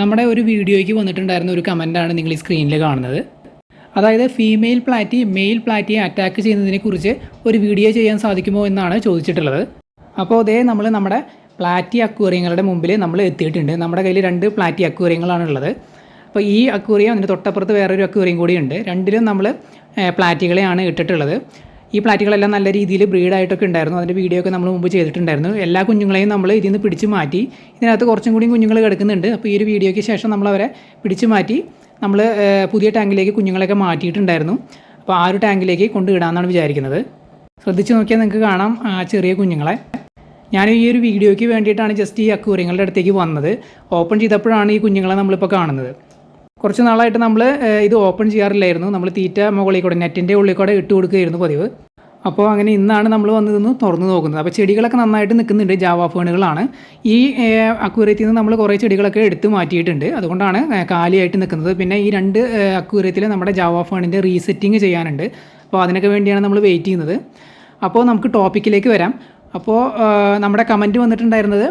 നമ്മുടെ ഒരു വീഡിയോയ്ക്ക് വന്നിട്ടുണ്ടായിരുന്ന ഒരു കമന്റാണ് നിങ്ങൾ ഈ സ്ക്രീനിൽ കാണുന്നത്. അതായത് ഫീമെയിൽ പ്ലാറ്റി മെയിൽ പ്ലാറ്റിയെ അറ്റാക്ക് ചെയ്യുന്നതിനെക്കുറിച്ച് ഒരു വീഡിയോ ചെയ്യാൻ സാധിക്കുമോ എന്നാണ് ചോദിച്ചിട്ടുള്ളത്. അപ്പോൾ അതേ നമ്മൾ നമ്മുടെ പ്ലാറ്റി അക്വേറിയങ്ങളുടെ മുമ്പിൽ നമ്മൾ എത്തിയിട്ടുണ്ട്. നമ്മുടെ കയ്യിൽ രണ്ട് പ്ലാറ്റി അക്വേറിയങ്ങളാണ് ഉള്ളത്. അപ്പോൾ ഈ അക്വേറിയം അതിന്റെ തൊട്ടപ്പുറത്ത് വേറൊരു അക്വേറിയം കൂടിയുണ്ട് രണ്ടിലും നമ്മൾ പ്ലാറ്റികളെയാണ് ഇട്ടിട്ടുള്ളത്. ഈ പ്ലാറ്റുകളെല്ലാം നല്ല രീതിയിൽ ബ്രീഡായിട്ടൊക്കെ ഉണ്ടായിരുന്നു. അതിന്റെ വീഡിയോ ഒക്കെ നമ്മൾ മുമ്പ് ചെയ്തിട്ടുണ്ടായിരുന്നു. എല്ലാ കുഞ്ഞുങ്ങളെയും നമ്മൾ ഇതിൽ നിന്ന് പിടിച്ചു മാറ്റി. ഇതിനകത്ത് കുറച്ചും കൂടി കുഞ്ഞുങ്ങൾ കിടക്കുന്നുണ്ട്. അപ്പോൾ ഈ ഒരു വീഡിയോയ്ക്ക് ശേഷം നമ്മൾ അവരെ പിടിച്ചു മാറ്റി നമ്മൾ പുതിയ ടാങ്കിലേക്ക് കുഞ്ഞുങ്ങളെയൊക്കെ മാറ്റിയിട്ടുണ്ടായിരുന്നു. അപ്പോൾ ആ ഒരു ടാങ്കിലേക്ക് കൊണ്ടുവിടാമെന്നാണ് വിചാരിക്കുന്നത്. ശ്രദ്ധിച്ചു നോക്കിയാൽ നിങ്ങൾക്ക് കാണാം ചെറിയ കുഞ്ഞുങ്ങളെ. ഞാൻ ഈ ഒരു വീഡിയോയ്ക്ക് വേണ്ടിയിട്ടാണ് ജസ്റ്റ് ഈ അക്വേറിയങ്ങളുടെ അടുത്തേക്ക് വന്നത്. ഓപ്പൺ ചെയ്തപ്പോഴാണ് ഈ കുഞ്ഞുങ്ങളെ നമ്മളിപ്പോൾ കാണുന്നത്. കുറച്ച് നാളായിട്ട് നമ്മൾ ഇത് ഓപ്പൺ ചെയ്യാറില്ലായിരുന്നു. നമ്മൾ തീറ്റ മുകളിൽ കൂടെ നെറ്റിന്റെ ഉള്ളിൽ കൂടെ ഇട്ട് കൊടുക്കുകയായിരുന്നു പതിവ്. അപ്പോൾ അങ്ങനെ ഇന്നാണ് നമ്മൾ വന്നതെന്ന് തുറന്നു നോക്കുന്നത്. അപ്പോൾ ചെടികളൊക്കെ നന്നായിട്ട് നിൽക്കുന്നുണ്ട്. ജാവാ ഫേണുകളാണ്. ഈ അക്വേറിയത്തിൽ നിന്ന് നമ്മൾ കുറേ ചെടികളൊക്കെ എടുത്തു മാറ്റിയിട്ടുണ്ട്. അതുകൊണ്ടാണ് കാലിയായിട്ട് നിൽക്കുന്നത്. പിന്നെ ഈ രണ്ട് അക്വേറിയത്തിൽ നമ്മുടെ ജാവാ ഫേണിന്റെ റീസെറ്റിംഗ് ചെയ്യാനുണ്ട്. അപ്പോൾ അതിനൊക്കെ വേണ്ടിയാണ് നമ്മൾ വെയിറ്റ് ചെയ്യുന്നത്. അപ്പോൾ നമുക്ക് ടോപ്പിക്കിലേക്ക് വരാം. അപ്പോൾ നമ്മുടെ കമന്റ് വന്നിട്ടുണ്ടായിരുന്നത്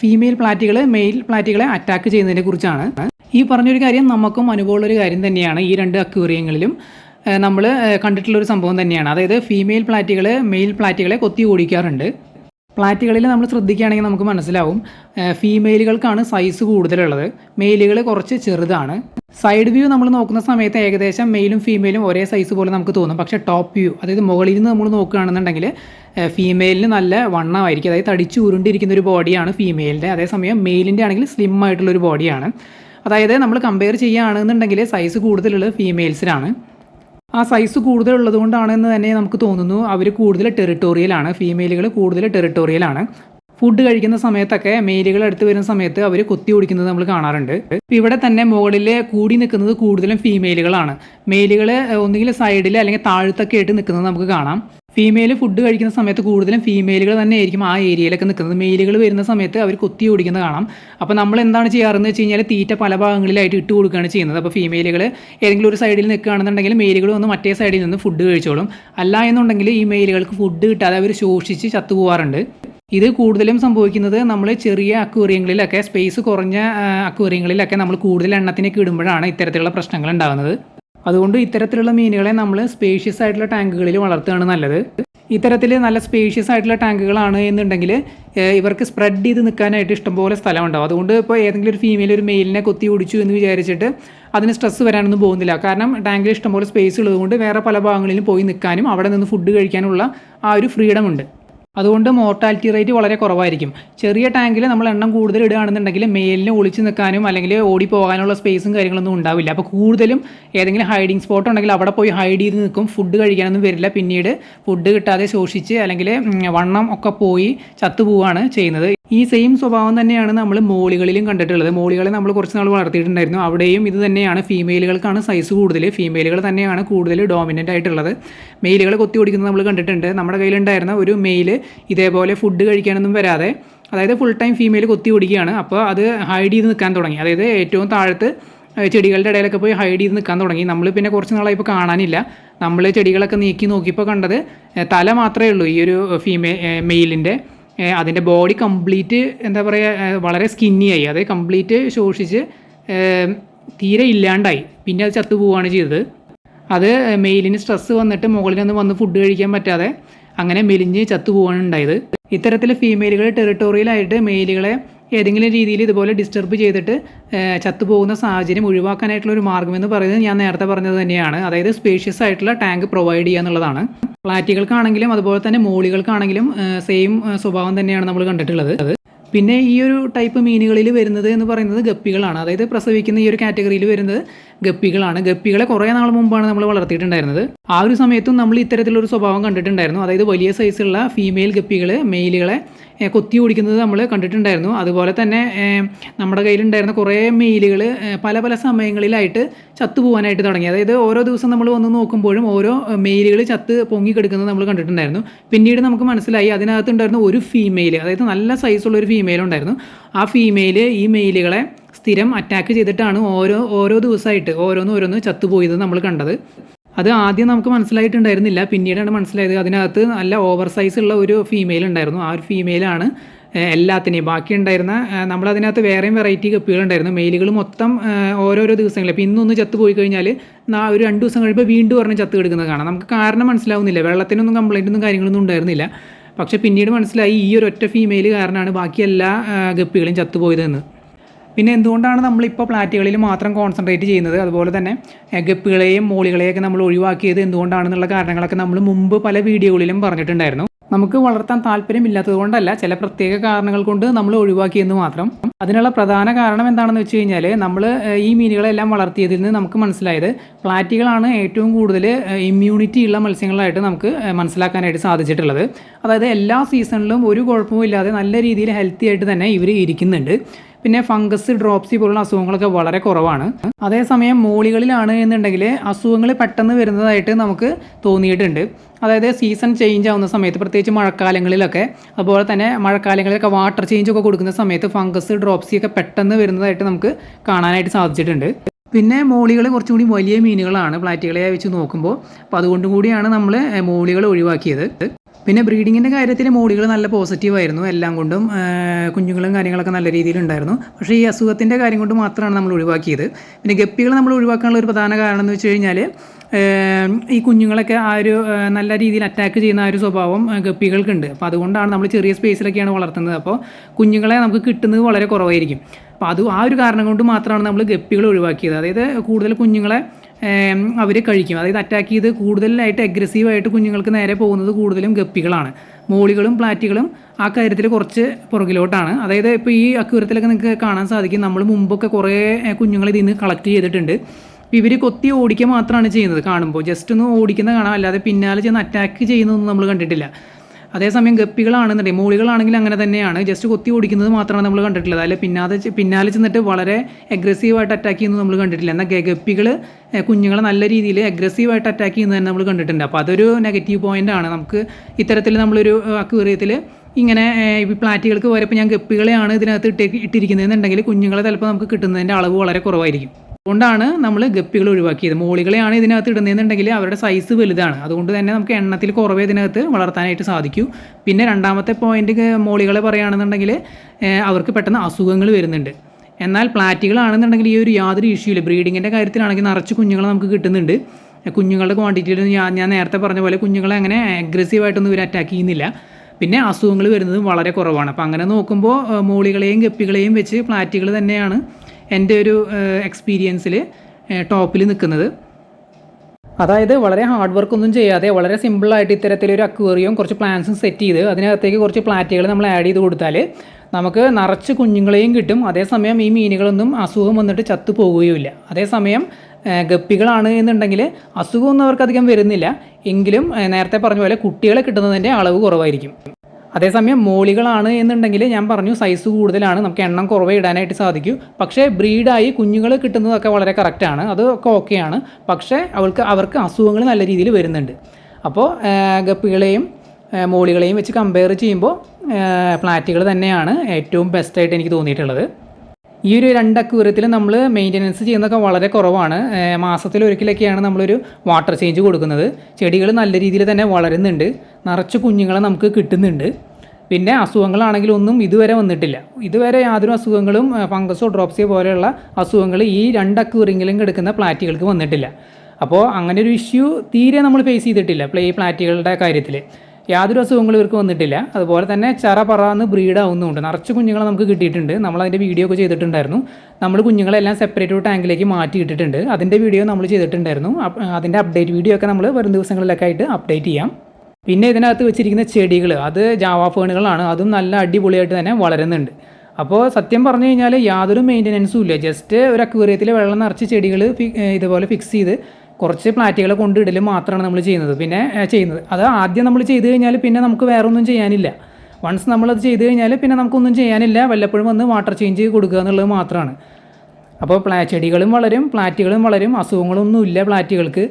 ഫീമെയിൽ പ്ലാറ്റുകൾ മെയിൽ പ്ലാറ്റുകളെ അറ്റാക്ക് ചെയ്യുന്നതിനെ കുറിച്ചാണ്. ഈ പറഞ്ഞൊരു കാര്യം നമുക്കും അനുഭവമുള്ളൊരു കാര്യം തന്നെയാണ് ഈ രണ്ട് അക്വേറിയങ്ങളിലും നമ്മൾ കണ്ടിട്ടുള്ള ഒരു സംഭവം തന്നെയാണ്. അതായത് ഫീമെയിൽ പ്ലാറ്റുകൾ മെയിൽ പ്ലാറ്റുകളെ കൊത്തി ഓടിക്കാറുണ്ട്. പ്ലാറ്റുകളിൽ നമ്മൾ ശ്രദ്ധിക്കുകയാണെങ്കിൽ നമുക്ക് മനസ്സിലാവും. ഫീമെയിലുകൾക്കാണ് സൈസ് കൂടുതലുള്ളത്. മെയിലുകൾ കുറച്ച് ചെറുതാണ്. സൈഡ് വ്യൂ നമ്മൾ നോക്കുന്ന സമയത്ത് ഏകദേശം മെയിലും ഫീമെയിലും ഒരേ സൈസ് പോലെ നമുക്ക് തോന്നും. പക്ഷേ ടോപ്പ് വ്യൂ അതായത് മുകളിൽ നിന്ന് നമ്മൾ നോക്കുകയാണെന്നുണ്ടെങ്കിൽ ഫീമെയിലിന് നല്ല വണ്ണമായിരിക്കും. അതായത് തടിച്ചു ഉരുണ്ടിരിക്കുന്ന ഒരു ബോഡിയാണ് ഫീമെയിലിന്റെ അതേസമയം മെയിലിന്റെ ആണെങ്കിൽ സ്ലിം ആയിട്ടുള്ളൊരു ബോഡിയാണ് അതായത് നമ്മൾ കമ്പയർ ചെയ്യുകയാണെന്നുണ്ടെങ്കിൽ സൈസ് കൂടുതലുള്ളത് ഫീമെയിൽസിനാണ് ആ സൈസ് കൂടുതലുള്ളത് കൊണ്ടാണെന്ന് തന്നെ നമുക്ക് തോന്നുന്നു. അവർ കൂടുതൽ ടെറിട്ടോറിയലാണ് ഫീമെയിലുകൾ കൂടുതൽ ടെറിട്ടോറിയലാണ് ഫുഡ് കഴിക്കുന്ന സമയത്തൊക്കെ മെയിലുകൾ അടുത്ത് വരുന്ന സമയത്ത് അവർ കൊത്തി ഓടിക്കുന്നത് നമ്മൾ കാണാറുണ്ട്. ഇവിടെ തന്നെ മുകളിൽ കൂടി നിൽക്കുന്നത് കൂടുതലും ഫീമെയിലുകളാണ് മെയിലുകൾ ഒന്നുകിൽ സൈഡിൽ അല്ലെങ്കിൽ താഴത്തൊക്കെ ആയിട്ട് നിൽക്കുന്നത് നമുക്ക് കാണാം. ഫീമെയിൽ ഫുഡ് കഴിക്കുന്ന സമയത്ത് കൂടുതലും ഫീമെയിലുകൾ തന്നെ ആയിരിക്കും ആ ഏരിയയിലൊക്കെ നിൽക്കുന്നത്. മെയിലുകൾ വരുന്ന സമയത്ത് അവർ കൊത്തി ഓടിക്കുന്നത് കാണാം. അപ്പോൾ നമ്മൾ എന്താണ് ചെയ്യാറെന്ന് വെച്ച് കഴിഞ്ഞാൽ തീറ്റ പല ഭാഗങ്ങളിലായിട്ട് ഇട്ട് കൊടുക്കുകയാണ് ചെയ്യുന്നത്. അപ്പോൾ ഫീമെയിലുകൾ ഏതെങ്കിലും ഒരു സൈഡിൽ നിൽക്കുകയാണെന്നുണ്ടെങ്കിൽ മെയിലുകൾ വന്ന് മറ്റേ സൈഡിൽ നിന്ന് ഫുഡ് കഴിച്ചോളും. അല്ല എന്നുണ്ടെങ്കിൽ ഈ മെയിലുകൾക്ക് ഫുഡ് കിട്ടാതെ അവർ ശോഷിച്ച് ചത്തുപോകാറുണ്ട് ഇത് കൂടുതലും സംഭവിക്കുന്നത് നമ്മൾ ചെറിയ അക്വേറിയങ്ങളിലൊക്കെ സ്പേസ് കുറഞ്ഞ അക്വേറിയങ്ങളിലൊക്കെ നമ്മൾ കൂടുതൽ എണ്ണത്തിനൊക്കെ ഇടുമ്പോഴാണ് ഇത്തരത്തിലുള്ള പ്രശ്നങ്ങൾ ഉണ്ടാകുന്നത്. അതുകൊണ്ട് ഇത്തരത്തിലുള്ള മീനുകളെ നമ്മൾ സ്പേഷ്യസ് ആയിട്ടുള്ള ടാങ്കുകളിൽ വളർത്തുകയാണ് നല്ലത്. ഇത്തരത്തിൽ നല്ല സ്പേഷ്യസ് ആയിട്ടുള്ള ടാങ്കുകളാണ് എന്നുണ്ടെങ്കിൽ ഇവർക്ക് സ്പ്രെഡ് ചെയ്ത് നിൽക്കാനായിട്ട് ഇഷ്ടംപോലെ സ്ഥലമുണ്ടാവും. അതുകൊണ്ട് ഇപ്പോൾ ഏതെങ്കിലും ഒരു ഫീമെയിൽ ഒരു മെയിലിനെ കൊത്തി ഓടിച്ചു എന്ന് വിചാരിച്ചിട്ട് അതിന് സ്ട്രെസ് വരാനൊന്നും പോകുന്നില്ല. കാരണം ടാങ്കിൽ ഇഷ്ടംപോലെ സ്പേസ് ഉള്ളതുകൊണ്ട് വേറെ പല ഭാഗങ്ങളിലും പോയി നിൽക്കാനും അവിടെ നിന്ന് ഫുഡ് കഴിക്കാനുള്ള ആ ഒരു ഫ്രീഡം ഉണ്ട്. അതുകൊണ്ട് മോർട്ടാലിറ്റി റേറ്റ് വളരെ കുറവായിരിക്കും. ചെറിയ ടാങ്കിൽ നമ്മൾ എണ്ണം കൂടുതൽ ഇടുകയാണെന്നുണ്ടെങ്കിൽ മേലിന് ഒളിച്ച് നിൽക്കാനും അല്ലെങ്കിൽ ഓടി പോകാനുള്ള സ്പേസും കാര്യങ്ങളൊന്നും ഉണ്ടാവില്ല. അപ്പോൾ കൂടുതലും ഏതെങ്കിലും ഹൈഡിങ് സ്പോട്ട് ഉണ്ടെങ്കിൽ അവിടെ പോയി ഹൈഡ് ചെയ്ത് നിൽക്കും. ഫുഡ് കഴിക്കാനൊന്നും വരില്ല. പിന്നീട് ഫുഡ് കിട്ടാതെ ശോഷിച്ച് അല്ലെങ്കിൽ വണ്ണം ഒക്കെ പോയി ചത്തുപോവാണ് ചെയ്യുന്നത്. ഈ സെയിം സ്വഭാവം തന്നെയാണ് നമ്മൾ മോളികളിലും കണ്ടിട്ടുള്ളത്. മോളികളെ നമ്മൾ കുറച്ച് നാൾ വളർത്തിയിട്ടുണ്ടായിരുന്നു. അവിടെയും ഇത് തന്നെയാണ്. ഫീമെയിലുകൾക്കാണ് സൈസ് കൂടുതൽ ഫീമെയിലുകൾ തന്നെയാണ് കൂടുതൽ ഡോമിനന്റ് ആയിട്ടുള്ളത്. മെയിലുകളെ കൊത്തി ഓടിക്കുന്നത് നമ്മൾ കണ്ടിട്ടുണ്ട്. നമ്മുടെ കയ്യിലുണ്ടായിരുന്ന ഒരു മെയിൽ ഇതേപോലെ ഫുഡ് കഴിക്കാനൊന്നും വരാതെ അതായത് ഫുൾ ടൈം ഫീമെയിൽ കൊത്തി ഓടിക്കുകയാണ്. അപ്പോൾ അത് ഹൈഡ് ചെയ്ത് നിൽക്കാൻ തുടങ്ങി. അതായത് ഏറ്റവും താഴത്ത് ചെടികളുടെ ഇടയിലൊക്കെ പോയി ഹൈഡ് ചെയ്ത് നിൽക്കാൻ തുടങ്ങി. നമ്മൾ പിന്നെ കുറച്ച് നാളായി ഇപ്പോൾ കാണാനില്ല. നമ്മൾ ചെടികളൊക്കെ നീക്കി നോക്കിയപ്പോൾ കണ്ടത് തല മാത്രമേ ഉള്ളൂ ഈ ഒരു ഫീമെ മെയിലിന്റെ അതിന്റെ ബോഡി കംപ്ലീറ്റ് എന്താ പറയുക വളരെ സ്കിന്നി ആയി. അത് കംപ്ലീറ്റ് ശോഷിച്ച് തീരെ ഇല്ലാണ്ടായി. പിന്നെ അത് ചത്തു പോവുകയാണ് ചെയ്തത്. അത് മെയിലിന് സ്ട്രെസ്സ് വന്നിട്ട് മുകളിലൊന്നും വന്ന് ഫുഡ് കഴിക്കാൻ പറ്റാതെ അങ്ങനെ മെലിഞ്ഞ് ചത്തു പോവാണ് ഉണ്ടായത്. ഇത്തരത്തിൽ ഫീമെയിലുകൾ ടെറിട്ടോറിയലായിട്ട് മെയിലുകളെ ഏതെങ്കിലും രീതിയിൽ ഇതുപോലെ ഡിസ്റ്റർബ് ചെയ്തിട്ട് ചത്തുപോകുന്ന സാഹചര്യം ഒഴിവാക്കാനായിട്ടുള്ള ഒരു മാർഗമെന്ന് പറയുന്നത് ഞാൻ നേരത്തെ പറഞ്ഞത് തന്നെയാണ്. അതായത് സ്പേഷ്യസ് ആയിട്ടുള്ള ടാങ്ക് പ്രൊവൈഡ് ചെയ്യുക എന്നുള്ളതാണ്. ഫ്ലാറ്റുകൾക്കാണെങ്കിലും അതുപോലെ തന്നെ മോളികൾക്കാണെങ്കിലും സെയിം സ്വഭാവം തന്നെയാണ് നമ്മൾ കണ്ടിട്ടുള്ളത്. പിന്നെ ഈ ഒരു ടൈപ്പ് മീനുകളിൽ വരുന്നത് എന്ന് പറയുന്നത് ഗപ്പികളാണ്. അതായത് പ്രസവിക്കുന്ന ഈ ഒരു കാറ്റഗറിയിൽ വരുന്നത് ഗപ്പികളാണ്. ഗപ്പികളെ കുറേ നാൾ മുമ്പാണ് നമ്മൾ വളർത്തിയിട്ടുണ്ടായിരുന്നത്. ആ ഒരു സമയത്തും നമ്മൾ ഇത്തരത്തിലൊരു സ്വഭാവം കണ്ടിട്ടുണ്ടായിരുന്നു. അതായത് വലിയ സൈസുള്ള ഫീമെയിൽ ഗപ്പികൾ മെയിലുകളെ കൊത്തി ഓടിക്കുന്നത് നമ്മൾ കണ്ടിട്ടുണ്ടായിരുന്നു. അതുപോലെ തന്നെ നമ്മുടെ കയ്യിലുണ്ടായിരുന്ന കുറേ മെയിലുകൾ പല പല സമയങ്ങളിലായിട്ട് ചത്തു പോകാനായിട്ട് തുടങ്ങി. അതായത് ഓരോ ദിവസം നമ്മൾ വന്ന് നോക്കുമ്പോഴും ഓരോ മെയിലുകൾ ചത്ത് പൊങ്ങി കിടക്കുന്നത് നമ്മൾ കണ്ടിട്ടുണ്ടായിരുന്നു. പിന്നീട് നമുക്ക് മനസ്സിലായി അതിനകത്തുണ്ടായിരുന്ന ഒരു ഫീമെയിൽ അതായത് നല്ല സൈസുള്ള ഒരു ഫീമെയിൽ ഉണ്ടായിരുന്നു. ആ ഫീമെയിൽ ഈ മെയിലുകളെ സ്ഥിരം അറ്റാക്ക് ചെയ്തിട്ടാണ് ഓരോ ഓരോ ദിവസമായിട്ട് ഓരോന്ന് ഓരോന്ന് ചത്തുപോയത് നമ്മൾ കണ്ടത്. അത് ആദ്യം നമുക്ക് മനസ്സിലായിട്ടുണ്ടായിരുന്നില്ല. പിന്നീടാണ് മനസ്സിലായത് അതിനകത്ത് നല്ല ഓവർ സൈസ് ഉള്ള ഒരു ഫീമെയിൽ ഉണ്ടായിരുന്നു. ആ ഒരു ഫീമെയിലാണ് എല്ലാത്തിനെയും. ബാക്കി ഉണ്ടായിരുന്ന നമ്മളതിനകത്ത് വേറെയും വെറൈറ്റി കപ്പികളുണ്ടായിരുന്നു മെയിലുകൾ മൊത്തം ഓരോരോ ദിവസങ്ങളിൽ. ഇപ്പോൾ ഇന്നൊന്ന് ചത്ത് പോയി കഴിഞ്ഞാൽ ഒരു രണ്ട് ദിവസം കഴിയുമ്പോൾ വീണ്ടും പറഞ്ഞ് ചത്ത് കിടക്കുന്നത് കാണാം. നമുക്ക് കാരണം മനസ്സിലാവുന്നില്ല. വെള്ളത്തിനൊന്നും കംപ്ലൈന്റ് ഒന്നും കാര്യങ്ങളൊന്നും ഉണ്ടായിരുന്നില്ല. പക്ഷേ പിന്നീട് മനസ്സിലായി ഈ ഒരു ഒറ്റ ഫീമെയിൽ കാരണമാണ് ബാക്കി എല്ലാ ഗപ്പികളും ചത്തുപോയതെന്ന് പിന്നെ എന്തുകൊണ്ടാണ് നമ്മളിപ്പോൾ പ്ലാറ്റുകളിൽ മാത്രം കോൺസെൻട്രേറ്റ് ചെയ്യുന്നത്? അതുപോലെ തന്നെ എഗപ്പുകളെയും ഗപ്പികളെയും മോളികളെയൊക്കെ നമ്മൾ ഒഴിവാക്കിയത് എന്തുകൊണ്ടാണെന്നുള്ള കാരണങ്ങളൊക്കെ നമ്മൾ മുമ്പ് പല വീഡിയോകളിലും പറഞ്ഞിട്ടുണ്ടായിരുന്നു. നമുക്ക് വളർത്താൻ താല്പര്യമില്ലാത്തത് കൊണ്ടല്ല ചില പ്രത്യേക കാരണങ്ങൾ കൊണ്ട് നമ്മൾ ഒഴിവാക്കിയെന്ന് മാത്രം. അതിനുള്ള പ്രധാന കാരണം എന്താണെന്ന് വെച്ച് കഴിഞ്ഞാൽ നമ്മൾ ഈ മീനുകളെല്ലാം വളർത്തിയതിൽ നിന്ന് നമുക്ക് മനസ്സിലായത് പ്ലാറ്റികളാണ് ഏറ്റവും കൂടുതൽ ഇമ്മ്യൂണിറ്റി ഉള്ള മത്സ്യങ്ങളായിട്ട് നമുക്ക് മനസ്സിലാക്കാനായിട്ട് സാധിച്ചിട്ടുള്ളത്. അതായത് എല്ലാ സീസണിലും ഒരു കുഴപ്പവും ഇല്ലാതെ നല്ല രീതിയിൽ ഹെൽത്തി ആയിട്ട് തന്നെ ഇവർ ഇരിക്കുന്നുണ്ട്. പിന്നെ ഫംഗസ് ഡ്രോപ്സി പോലുള്ള അസുഖങ്ങളൊക്കെ വളരെ കുറവാണ്. അതേസമയം മോളികളിലാണ് എന്നുണ്ടെങ്കിൽ അസുഖങ്ങൾ പെട്ടെന്ന് വരുന്നതായിട്ട് നമുക്ക് തോന്നിയിട്ടുണ്ട്. അതായത് സീസൺ ചേഞ്ച് ആവുന്ന സമയത്ത് പ്രത്യേകിച്ച് മഴക്കാലങ്ങളിലൊക്കെ. അതുപോലെ തന്നെ മഴക്കാലങ്ങളിലൊക്കെ വാട്ടർ ചേഞ്ച് ഒക്കെ കൊടുക്കുന്ന സമയത്ത് ഫംഗസ് ഡ്രോപ്സി ഒക്കെ പെട്ടെന്ന് വരുന്നതായിട്ട് നമുക്ക് കാണാനായിട്ട് സാധിച്ചിട്ടുണ്ട്. പിന്നെ മോളികൾ കുറച്ചും കൂടി വലിയ മീനുകളാണ് പ്ലാറ്റുകളെ വെച്ച് നോക്കുമ്പോൾ. അപ്പോൾ അതുകൊണ്ട് കൂടിയാണ് നമ്മൾ മോളികൾ ഒഴിവാക്കിയത്. പിന്നെ ബ്രീഡിങ്ങിന്റെ കാര്യത്തിൽ മോഡികൾ നല്ല പോസിറ്റീവ് ആയിരുന്നു. എല്ലാം കൊണ്ടും കുഞ്ഞുങ്ങളും കാര്യങ്ങളൊക്കെ നല്ല രീതിയിലുണ്ടായിരുന്നു പക്ഷേ ഈ അസുഖത്തിന്റെ കാര്യം കൊണ്ട് മാത്രമാണ് നമ്മൾ ഒഴിവാക്കിയത്. പിന്നെ ഗപ്പികൾ നമ്മൾ ഒഴിവാക്കാനുള്ള ഒരു പ്രധാന കാരണം എന്ന് വെച്ച് കഴിഞ്ഞാൽ ഈ കുഞ്ഞുങ്ങളൊക്കെ ആ ഒരു നല്ല രീതിയിൽ അറ്റാക്ക് ചെയ്യുന്ന ആ ഒരു സ്വഭാവം ഗപ്പികൾക്കുണ്ട്. അപ്പോൾ അതുകൊണ്ടാണ് നമ്മൾ ചെറിയ സ്പേസിലൊക്കെയാണ് വളർത്തുന്നത്. അപ്പോൾ കുഞ്ഞുങ്ങളെ നമുക്ക് കിട്ടുന്നത് വളരെ കുറവായിരിക്കും. അപ്പോൾ അത് ആ ഒരു കാരണം കൊണ്ട് മാത്രമാണ് നമ്മൾ ഗപ്പികൾ ഒഴിവാക്കിയത്. അതായത് കൂടുതൽ കുഞ്ഞുങ്ങളെ അവർ കഴിക്കും. അതായത് അറ്റാക്ക് ചെയ്ത് കൂടുതലായിട്ട് അഗ്രസീവായിട്ട് കുഞ്ഞുങ്ങൾക്ക് നേരെ പോകുന്നത് കൂടുതലും ഗപ്പികളാണ്. മോളികളും പ്ലാറ്റുകളും ആ കാര്യത്തിൽ കുറച്ച് പുറകിലോട്ടാണ്. അതായത് ഇപ്പോൾ ഈ അക്യൂരത്തിലൊക്കെ നിങ്ങൾക്ക് കാണാൻ സാധിക്കും. നമ്മൾ മുമ്പൊക്കെ കുറേ കുഞ്ഞുങ്ങൾ ഇതിൽ നിന്ന് കളക്ട് ചെയ്തിട്ടുണ്ട്. ഇവർ കൊത്തി ഓടിക്കുക മാത്രമാണ് ചെയ്യുന്നത് കാണുമ്പോൾ ജസ്റ്റ് ഒന്ന് ഓടിക്കുന്ന കാണാം. അല്ലാതെ പിന്നാലെ ചെന്ന് അറ്റാക്ക് ചെയ്യുന്നതൊന്നും നമ്മൾ കണ്ടിട്ടില്ല. അതേസമയം ഗപ്പികളാണെന്നുണ്ടെങ്കിൽ മൂളികളാണെങ്കിൽ അങ്ങനെ തന്നെയാണ്. ജസ്റ്റ് കൊത്തി ഓടിക്കുന്നത് മാത്രമാണ് നമ്മൾ കണ്ടിട്ടുള്ളത്. അല്ലെ പിന്നാലെ പിന്നാലെ ചെന്നിട്ട് വളരെ അഗ്രസീവായിട്ട് അറ്റാക്ക് ചെയ്യുന്നത് നമ്മൾ കണ്ടിട്ടില്ല. എന്നാൽ ഗപ്പികൾ കുഞ്ഞുങ്ങളെ നല്ല രീതിയിൽ അഗ്രസീവായിട്ട് അറ്റാക്ക് ചെയ്യുന്നത് തന്നെ നമ്മൾ കണ്ടിട്ടുണ്ട്. അപ്പോൾ അതൊരു നെഗറ്റീവ് പോയിന്റ് ആണ്. നമുക്ക് ഇത്തരത്തിൽ നമ്മളൊരു അക്വേറിയത്തിൽ ഇങ്ങനെ ഈ പ്ലാറ്റുകൾക്ക് പോയപ്പോൾ ഞാൻ ഗപ്പികളെയാണ് ഇതിനകത്ത് ഇട്ടേ ഇട്ടിരിക്കുന്നതെന്നുണ്ടെങ്കിൽ കുഞ്ഞുങ്ങളെ ചിലപ്പോൾ നമുക്ക് കിട്ടുന്നതിന്റെ അളവ് വളരെ കുറവായിരിക്കും. അതുകൊണ്ടാണ് നമ്മൾ ഗപ്പികൾ ഒഴിവാക്കിയത്. മോളികളെയാണ് ഇതിനകത്ത് ഇടുന്നതെന്നുണ്ടെങ്കിൽ അവരുടെ സൈസ് വലുതാണ്. അതുകൊണ്ട് തന്നെ നമുക്ക് എണ്ണത്തിൽ കുറവേ ഇതിനകത്ത് വളർത്താനായിട്ട് സാധിക്കൂ. പിന്നെ രണ്ടാമത്തെ പോയിന്റ് മോളികളെ പറയുകയാണെന്നുണ്ടെങ്കിൽ അവർക്ക് പെട്ടെന്ന് അസുഖങ്ങൾ വരുന്നുണ്ട്. എന്നാൽ പ്ലാറ്റുകളാണെന്നുണ്ടെങ്കിൽ ഈ ഒരു യാതൊരു ഇഷ്യൂ ഇല്ല. ബ്രീഡിങ്ങിന്റെ കാര്യത്തിലാണെങ്കിൽ നിറച്ച് കുഞ്ഞുങ്ങളെ നമുക്ക് കിട്ടുന്നുണ്ട്. കുഞ്ഞുങ്ങളുടെ ക്വാണ്ടിറ്റിയിൽ ഞാൻ ഞാൻ നേരത്തെ പറഞ്ഞ പോലെ കുഞ്ഞുങ്ങളെ അങ്ങനെ അഗ്രസീവായിട്ടൊന്നും ഇവർ അറ്റാക്ക് ചെയ്യുന്നില്ല. പിന്നെ അസുഖങ്ങൾ വരുന്നതും വളരെ കുറവാണ്. അപ്പോൾ അങ്ങനെ നോക്കുമ്പോൾ മോളികളെയും ഗപ്പികളെയും വെച്ച് പ്ലാറ്റുകൾ തന്നെയാണ് എന്റെ ഒരു എക്സ്പീരിയൻസിൽ ടോപ്പിൽ നിൽക്കുന്നത്. അതായത് വളരെ ഹാർഡ് വർക്ക് ഒന്നും ചെയ്യാതെ വളരെ സിമ്പിളായിട്ട് ഇത്തരത്തിലൊരു അക്വേറിയം കുറച്ച് പ്ലാൻസും സെറ്റ് ചെയ്ത് അതിനകത്തേക്ക് കുറച്ച് പ്ലാറ്റുകൾ നമ്മൾ ആഡ് ചെയ്ത് കൊടുത്താൽ നമുക്ക് നിറച്ച് കുഞ്ഞുങ്ങളെയും കിട്ടും. അതേസമയം ഈ മീനുകളൊന്നും അസുഖം വന്നിട്ട് ചത്തു പോവുകയുമില്ല. അതേസമയം ഗപ്പികളാണ് എന്നുണ്ടെങ്കിൽ അസുഖമൊന്നും അവർക്കധികം വരുന്നില്ല. എങ്കിലും നേരത്തെ പറഞ്ഞ പോലെ കുട്ടികളെ കിട്ടുന്നതിന്റെ അളവ് കുറവായിരിക്കും. അതേസമയം മോളികളാണ് എന്നുണ്ടെങ്കിൽ ഞാൻ പറഞ്ഞു സൈസ് കൂടുതലാണ് നമുക്ക് എണ്ണം കുറവേ ഇടാനായിട്ട് സാധിക്കൂ. പക്ഷേ ബ്രീഡായി കുഞ്ഞുങ്ങൾ കിട്ടുന്നതൊക്കെ വളരെ കറക്റ്റാണ് അതൊക്കെ ഓക്കെയാണ് പക്ഷേ അവൾക്ക് അവർക്ക് അസുഖങ്ങൾ നല്ല രീതിയിൽ വരുന്നുണ്ട്. അപ്പോൾ ഗപ്പികളെയും മോളികളെയും വെച്ച് കമ്പയർ ചെയ്യുമ്പോൾ പ്ലാറ്റുകൾ തന്നെയാണ് ഏറ്റവും ബെസ്റ്റായിട്ട് എനിക്ക് തോന്നിയിട്ടുള്ളത്. ഈ ഒരു രണ്ട് അക്യൂരത്തിൽ നമ്മൾ മെയിന്റനൻസ് ചെയ്യുന്നതൊക്കെ വളരെ കുറവാണ്. മാസത്തിൽ ഒരിക്കലൊക്കെയാണ് നമ്മളൊരു വാട്ടർ ചേഞ്ച് കൊടുക്കുന്നത്. ചെടികൾ നല്ല രീതിയിൽ തന്നെ വളരുന്നുണ്ട്. നിറച്ച് കുഞ്ഞുങ്ങളെ നമുക്ക് കിട്ടുന്നുണ്ട്. പിന്നെ അസുഖങ്ങളാണെങ്കിലും ഒന്നും ഇതുവരെ വന്നിട്ടില്ല. ഇതുവരെ യാതൊരു അസുഖങ്ങളും ഫംഗസോ ഡ്രോപ്സിയോ പോലെയുള്ള അസുഖങ്ങൾ ഈ രണ്ട് അക്യൂറിങ്ങിലും കിടക്കുന്ന പ്ലാറ്റുകൾക്ക് വന്നിട്ടില്ല. അപ്പോൾ അങ്ങനെ ഒരു ഇഷ്യൂ തീരെ നമ്മൾ ഫേസ് ചെയ്തിട്ടില്ല. പ്ലേ പ്ലാറ്റുകളുടെ കാര്യത്തിൽ യാതൊരു അസുഖങ്ങളും ഇവർക്ക് വന്നിട്ടില്ല. അതുപോലെ തന്നെ ചറ പറന്ന് ബ്രീഡ് ആവുന്നുണ്ട്. നിറച്ച് കുഞ്ഞുങ്ങളെ നമുക്ക് കിട്ടിയിട്ടുണ്ട്. നമ്മൾ അതിന്റെ വീഡിയോ ഒക്കെ ചെയ്തിട്ടുണ്ടായിരുന്നു. നമ്മൾ കുഞ്ഞുങ്ങളെല്ലാം സെപ്പറേറ്റ് ടാങ്കിലേക്ക് മാറ്റി ഇട്ടിട്ടുണ്ട്. അതിന്റെ വീഡിയോ നമ്മൾ ചെയ്തിട്ടുണ്ടായിരുന്നു. അതിന്റെ അപ്ഡേറ്റ് വീഡിയോ ഒക്കെ നമ്മൾ വരും ദിവസങ്ങളിലൊക്കെ ആയിട്ട് അപ്ഡേറ്റ് ചെയ്യാം. പിന്നെ ഇതിനകത്ത് വെച്ചിരിക്കുന്ന ചെടികൾ അത് ജാവാ ഫേണുകളാണ് അതും നല്ല അടിപൊളിയായിട്ട് തന്നെ വളരുന്നുണ്ട്. അപ്പോൾ സത്യം പറഞ്ഞു കഴിഞ്ഞാൽ യാതൊരു മെയിന്റനൻസും ഇല്ല. ജസ്റ്റ് ഒരു അക്വേറിയത്തിൽ വെള്ളം നിറച്ച് ചെടികൾ ഇതുപോലെ ഫിക്സ് ചെയ്ത് കുറച്ച് പ്ലാറ്റുകൾ കൊണ്ടിടൽ മാത്രമാണ് നമ്മൾ ചെയ്യുന്നത്. പിന്നെ ചെയ്യുന്നത്. അത് ആദ്യം നമ്മൾ ചെയ്ത് കഴിഞ്ഞാൽ പിന്നെ നമുക്ക് വേറെ ഒന്നും ചെയ്യാനില്ല. വൺസ് നമ്മളത് ചെയ്ത് കഴിഞ്ഞാൽ പിന്നെ നമുക്കൊന്നും ചെയ്യാനില്ല. വല്ലപ്പോഴും വന്ന് വാട്ടർ ചേഞ്ച് കൊടുക്കുക എന്നുള്ളത് മാത്രമാണ് അപ്പോൾ പ്ലാ ചെടികളും വളരും പ്ലാറ്റുകളും വളരും അസുഖങ്ങളൊന്നും ഇല്ല പ്ലാറ്റുകൾക്ക്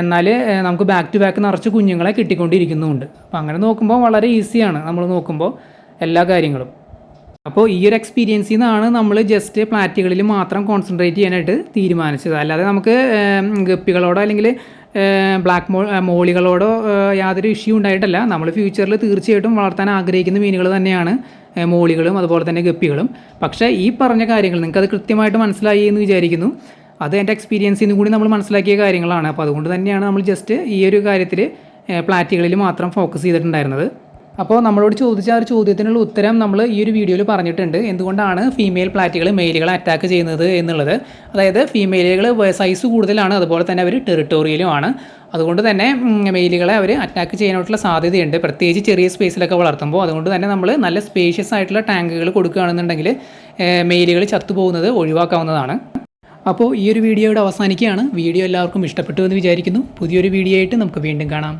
എന്നാൽ നമുക്ക് ബാക്ക് ടു ബാക്ക് നിറച്ച് കുഞ്ഞുങ്ങളെ കിട്ടിക്കൊണ്ടിരിക്കുന്നുമുണ്ട്. അപ്പോൾ അങ്ങനെ നോക്കുമ്പോൾ വളരെ ഈസിയാണ് നമ്മൾ നോക്കുമ്പോൾ എല്ലാ കാര്യങ്ങളും. അപ്പോൾ ഈ ഒരു എക്സ്പീരിയൻസിൽ നിന്നാണ് നമ്മൾ ജസ്റ്റ് പ്ലാറ്റുകളിൽ മാത്രം കോൺസെൻട്രേറ്റ് ചെയ്യാനായിട്ട് തീരുമാനിച്ചത്. അല്ലാതെ നമുക്ക് ഗപ്പികളോടോ അല്ലെങ്കിൽ ബ്ലാക്ക് മോ മോളികളോടോ യാതൊരു ഇഷ്യൂ ഉണ്ടായിട്ടല്ല. നമ്മൾ ഫ്യൂച്ചറിൽ തീർച്ചയായിട്ടും വളർത്താൻ ആഗ്രഹിക്കുന്ന മീനുകൾ തന്നെയാണ് മോളികളും അതുപോലെ തന്നെ ഗപ്പികളും. പക്ഷേ ഈ പറഞ്ഞ കാര്യങ്ങൾ നിങ്ങൾക്ക് അത് കൃത്യമായിട്ട് മനസ്സിലായി എന്ന് വിചാരിക്കുന്നു. അത് എന്റെ എക്സ്പീരിയൻസിൽ നിന്ന് കൂടി നമ്മൾ മനസ്സിലാക്കിയ കാര്യങ്ങളാണ്. അപ്പോൾ അതുകൊണ്ട് തന്നെയാണ് നമ്മൾ ജസ്റ്റ് ഈ ഒരു കാര്യത്തിൽ പ്ലാറ്റുകളിൽ മാത്രം ഫോക്കസ് ചെയ്തിട്ടുണ്ടായിരുന്നത്. അപ്പോൾ നമ്മളോട് ചോദിച്ച ആ ഒരു ചോദ്യത്തിനുള്ള ഉത്തരം നമ്മൾ ഈ ഒരു വീഡിയോയിൽ പറഞ്ഞിട്ടുണ്ട്. എന്തുകൊണ്ടാണ് ഫീമെയിൽ പ്ലാറ്റുകൾ മെയിലുകളെ അറ്റാക്ക് ചെയ്യുന്നത് എന്നുള്ളത്? അതായത് ഫീമെയിലുകൾ സൈസ് കൂടുതലാണ് അതുപോലെ തന്നെ അവർ ടെറിട്ടോറിയലുമാണ് അതുകൊണ്ട് തന്നെ മെയിലുകളെ അവർ അറ്റാക്ക് ചെയ്യാനായിട്ടുള്ള സാധ്യതയുണ്ട്. പ്രത്യേകിച്ച് ചെറിയ സ്പേസിലൊക്കെ വളർത്തുമ്പോൾ അതുകൊണ്ട് തന്നെ നമ്മൾ നല്ല സ്പേഷ്യസ് ആയിട്ടുള്ള ടാങ്കുകൾ കൊടുക്കുകയാണെന്നുണ്ടെങ്കിൽ മെയിലുകൾ ചത്തുപോകുന്നത് ഒഴിവാക്കാവുന്നതാണ്. അപ്പോൾ ഈ ഒരു വീഡിയോയുടെ അവസാനിക്കുകയാണ്. വീഡിയോ എല്ലാവർക്കും ഇഷ്ടപ്പെട്ടു എന്ന് വിചാരിക്കുന്നു. പുതിയൊരു വീഡിയോ ആയിട്ട് നമുക്ക് വീണ്ടും കാണാം.